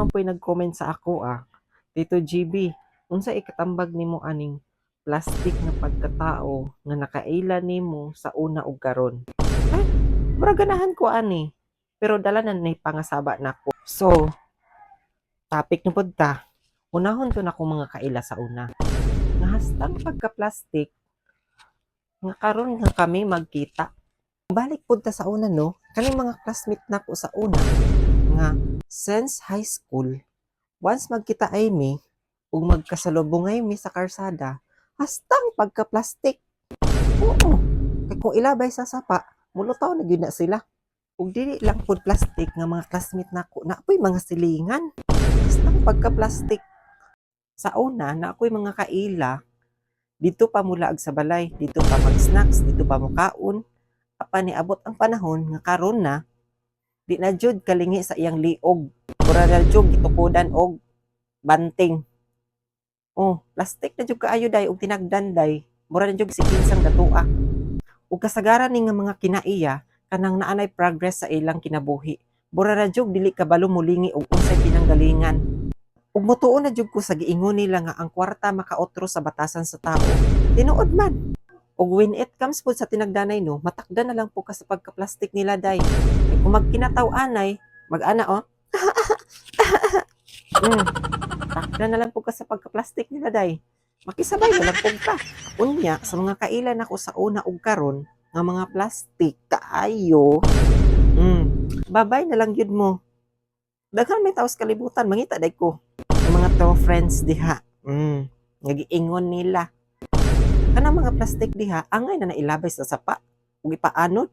naman po'y nag-comment sa ako ah. Tito GB, unsa ikatambag nimo aning plastic nga pagkatao nga nakaila nimo sa una ug karon? Ay, mura ganahan ko ani. Pero dala na ni pangasaba nako. So, topic pod ta. Unahon ko na akong mga kaila sa una. Nga hastang pagka-plastic nga karon nga kami magkita. Balik pod ta sa una no. Kaning mga classmate nako sa una nga since high school, once magkita ay mi, ug magkasalubong ay mi sa karsada, hastang pagka-plastic. Oo. Kay kung ilabay sa sapa, mulutaw na gyud na sila. Ug dili lang pod plastic nga mga classmate nako, na apoy mga silingan. Hastang pagka-plastic. Sa una, na ako'y mga kaila, dito pa mula ag sa balay, dito pa mag-snacks, dito pa mukaon. Apa ni abot ang panahon nga karon na di na jud kalingi sa iyang liog. Pura na jud gitukudan og banting. Oh, plastic na jud kaayo day og tinagdan day. Mura na jud si kinsang datua. Ug kasagaran ni nga mga kinaiya kanang naanay progress sa ilang kinabuhi. Mura na jud dili kabalo mulingi og unsay pinanggalingan. Ug motuon na jud ko sa giingon nila nga ang kwarta makaotro sa batasan sa tao. Tinuod man. Ug when it comes po sa tinagdanay no, matakdan na lang po ka sa pagka-plastic nila day. Eh, kung magkinataw anay, mag-ana oh. mm, takdan na lang po ka sa pagka-plastic nila day. Makisabay na lang po ka. Unya, sa mga kailan ako sa una ug karon nga mga plastic kaayo. Mm, babay na lang yun mo. Daghan may taos kalibutan, mangita day ko. Ang mga to friends diha. Mm, nagiingon nila. Kanang mga plastic diha, angay na nailabay sa sapa. Ug ipaanod.